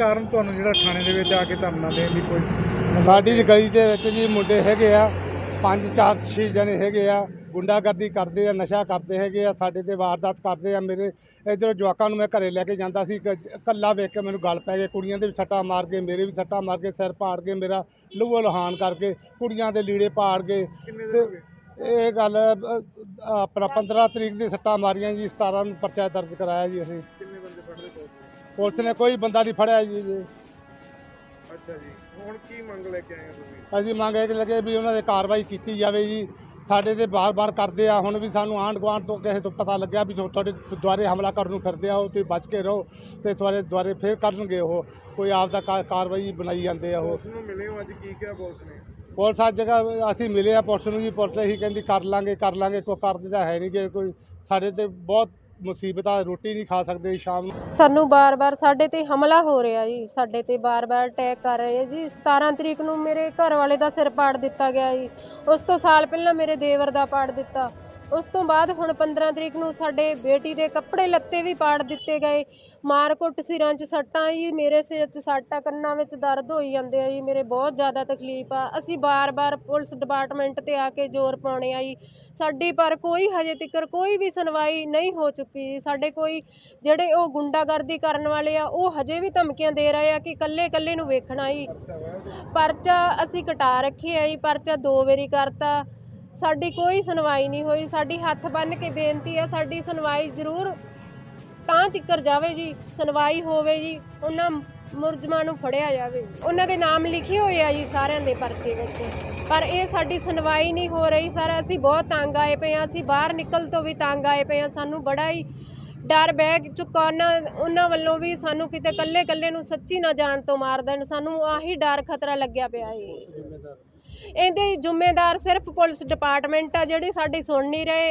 ਕਾਰਨ ਤੁਹਾਨੂੰ ਜਿਹੜਾ ਥਾਣੇ ਦੇ ਵਿੱਚ ਆ ਕੇ ਧਰਨਾ ਦੇਣ ਦੀ ਕੋਈ ਸਾਡੀ ਗਲੀ ਦੇ ਵਿੱਚ ਜੀ ਮੁੰਡੇ ਹੈਗੇ ਆ ਪੰਜ ਚਾਰ ਛੇ ਜਣੇ ਹੈਗੇ ਆ ਗੁੰਡਾਗਰਦੀ ਕਰਦੇ ਆ ਨਸ਼ਾ ਕਰਦੇ ਹੈਗੇ ਆ ਸਾਡੇ ਤੇ ਵਾਰਦਾਤ ਕਰਦੇ ਆ ਮੇਰੇ ਇਧਰ ਜਵਾਕਾਂ ਨੂੰ ਮੈਂ ਘਰੇ ਲੈ ਕੇ ਜਾਂਦਾ ਸੀ ਕੱਲਾ ਵੇਖ ਕੇ ਮੈਨੂੰ ਗੱਲ ਪੈ ਗਈ ਕੁੜੀਆਂ ਦੇ ਵੀ ਸੱਟਾਂ ਮਾਰ ਕੇ ਮੇਰੇ ਵੀ ਸੱਟਾਂ ਮਾਰ ਕੇ ਸਿਰ ਪਾੜ ਕੇ ਮੇਰਾ ਲਹੂ ਲਹਾਨ ਕਰਕੇ ਕੁੜੀਆਂ ਦੇ ਲੀੜੇ ਪਾੜ ਕੇ ਇਹ ਗੱਲ ਆਪਣਾ 15 ਤਰੀਕ ਦੀ ਸੱਟਾਂ ਮਾਰੀਆਂ ਜੀ 17 ਨੂੰ ਪਰਚਾ ਦਰਜ ਕਰਾਇਆ ਜੀ ਅਸੀਂ। ਕਿੰਨੇ ਬੰਦੇ ਫੜਦੇ ਕੋਲ ਪੁਲਿਸ ਨੇ ਕੋਈ ਬੰਦਾ ਨਹੀਂ ਫੜਿਆ ਜੀ ਜੀ। ਅੱਛਾ ਜੀ ਹੁਣ ਕੀ ਮੰਗ ਲੈ ਕੇ ਆਏ ਹੋ ਤੁਸੀਂ? ਅਸੀਂ ਮੰਗ ਇਹ ਲੱਗੇ ਵੀ ਉਹਨਾਂ ਦੇ ਕਾਰਵਾਈ ਕੀਤੀ ਜਾਵੇ ਜੀ। ਸਾਡੇ ਤੇ ਬਾਰ-ਬਾਰ ਕਰਦੇ ਆ ਹੁਣ ਵੀ ਸਾਨੂੰ ਆਂਢ ਗੁਆਂਢ ਤੋਂ ਕਿਸੇ ਤੋਂ ਪਤਾ ਲੱਗਿਆ ਵੀ ਤੁਹਾ- ਤੁਹਾਡੇ ਦੁਆਰੇ ਹਮਲਾ ਕਰਨ ਨੂੰ ਫਿਰਦੇ ਆ ਉਹ ਤੁਸੀਂ ਬਚ ਕੇ ਰਹੋ ਤੇ ਤੁਹਾਡੇ ਦੁਆਰੇ ਫੇਰ ਕਰਨਗੇ ਉਹ। ਕੋਈ ਆਪ ਦਾ ਕਾਰਵਾਈ ਬਣਾਈ ਜਾਂਦੇ ਆ ਉਹ। ਪੁਲਿਸ ਨੂੰ ਮਿਲੇ ਹੋ ਅੱਜ ਕੀ ਕਿਹਾ ਪੁਲਿਸ ਨੇ? ਪੁਲਿਸ ਅੱਜ ਜਗ੍ਹਾ ਅਸੀਂ ਮਿਲੇ ਆ ਪੁਲਿਸ ਨੂੰ ਜੀ ਪੁਲਿਸ ਇਹੀ ਕਹਿੰਦੀ ਕਰ ਲਾਂਗੇ ਕਰ ਲਾਂਗੇ ਕੋਈ ਕਰਦੇ ਤਾਂ ਹੈ ਨਹੀਂ ਕਿ ਕੋਈ ਸਾਡੇ ਤੇ ਬਹੁਤ ਮੁਸੀਬਤ ਆ, ਰੋਟੀ ਨਹੀਂ ਖਾ ਸਕਦੇ ਸ਼ਾਮ ਨੂੰ। ਸਾਨੂੰ ਬਾਰ-ਬਾਰ ਸਾਡੇ ਤੇ ਹਮਲਾ ਹੋ ਰਿਹਾ ਜੀ। ਸਾਡੇ ਤੇ ਬਾਰ-ਬਾਰ ਅਟੈਕ ਕਰ ਰਹੇ ਆ ਜੀ। 17 ਤਰੀਕ ਨੂੰ ਮੇਰੇ ਘਰ ਵਾਲੇ ਦਾ ਸਿਰ ਪਾੜ ਦਿੱਤਾ ਗਿਆ ਜੀ। ਉਸ ਤੋਂ ਸਾਲ ਪਹਿਲਾਂ ਮੇਰੇ ਦੇਵਰ ਦਾ ਪਾੜ ਦਿੱਤਾ। ਉਸ ਤੋਂ ਬਾਅਦ ਹੁਣ 15 ਤਰੀਕ ਨੂੰ ਸਾਡੇ ਬੇਟੀ ਦੇ ਕੱਪੜੇ ਲੱਤੇ ਵੀ ਪਾੜ ਦਿੱਤੇ ਗਏ। ਮਾਰ ਕੁੱਟ ਸਿਰਾਂ 'ਚ ਸੱਟਾਂ ਜੀ ਮੇਰੇ ਸਿਰ 'ਚ ਸੱਟਾਂ ਕੰਨਾਂ ਵਿੱਚ ਦਰਦ ਹੋਈ ਜਾਂਦੇ ਆ ਜੀ, ਮੇਰੇ ਬਹੁਤ ਜ਼ਿਆਦਾ ਤਕਲੀਫ ਆ। ਅਸੀਂ ਬਾਰ-ਬਾਰ ਪੁਲਿਸ ਡਿਪਾਰਟਮੈਂਟ ਤੇ ਆ ਕੇ ਜ਼ੋਰ ਪਾਉਣੇ ਆ ਜੀ। ਸਾਡੀ ਪਰ ਕੋਈ ਹਜੇ ਤੱਕ ਕੋਈ ਵੀ ਸੁਣਵਾਈ ਨਹੀਂ ਹੋ ਚੁੱਕੀ ਜੀ। ਸਾਡੇ ਕੋਈ ਜਿਹੜੇ ਉਹ ਗੁੰਡਾਗਰਦੀ ਕਰਨ ਵਾਲੇ ਆ, ਉਹ ਹਜੇ ਵੀ ਧਮਕੀਆਂ ਦੇ ਰਹੇ ਆ ਕਿ ਕੱਲੇ ਕੱਲੇ ਨੂੰ ਵੇਖਣਾ ਜੀ। ਪਰਚਾ ਅਸੀਂ ਕਟਾ ਰੱਖਿਆ ਜੀ, ਪਰਚਾ ਦੋ ਵਾਰੀ ਕਰਤਾ। ਸਾਡੀ ਕੋਈ ਸੁਣਵਾਈ ਨਹੀਂ ਹੋਈ, ਸਾਡੀ ਹੱਥ ਬੰਨ ਕੇ ਬੇਨਤੀ ਆ ਸਾਡੀ ਸੁਣਵਾਈ ਜ਼ਰੂਰ ਤਾਂ ਤਿੱਕਰ ਜਾਵੇ ਜੀ, ਸੁਣਵਾਈ ਹੋਵੇ ਜੀ, ਉਹਨਾਂ ਮੁਰਜਮਾਂ ਨੂੰ ਫੜਿਆ ਜਾਵੇ। ਉਹਨਾਂ ਦੇ ਨਾਮ ਲਿਖੇ ਹੋਏ ਆ ਜੀ ਸਾਰਿਆਂ ਦੇ ਪਰਚੇ ਵਿੱਚ। ਪਰ ਇਹ ਸਾਡੀ ਸੁਣਵਾਈ ਨਹੀਂ ਹੋ ਰਹੀ, ਸਰ, ਅਸੀਂ ਬਹੁਤ ਤੰਗ ਆਏ ਪਏ ਆ ਅਸੀਂ ਬਾਹਰ ਨਿਕਲ ਤੋਂ ਵੀ ਤੰਗ ਆਏ ਪਏ ਆ ਸਾਨੂੰ ਬੜਾ ਹੀ ਡਰ ਬਹਿ ਚੁੱਕਾ ਉਹਨਾਂ ਉਹਨਾਂ ਵੱਲੋਂ ਵੀ ਸਾਨੂੰ ਕਿਤੇ ਕੱਲੇ ਕੱਲੇ ਨੂੰ ਸੱਚੀ ਨਾ ਜਾਣ ਤੋਂ ਮਾਰ ਦੇਣ, ਸਾਨੂੰ ਆਹੀ ਡਰ ਖਤਰਾ ਲੱਗਿਆ ਪਿਆ ਏ ਇਹਦੇ ਜ਼ਿੰਮੇਦਾਰ ਸਿਰਫ ਪੁਲਿਸ ਡਿਪਾਰਟਮੈਂਟ ਆ ਜਿਹੜੀ ਸਾਡੀ ਸੁਣ ਨਹੀਂ ਰਹੇ।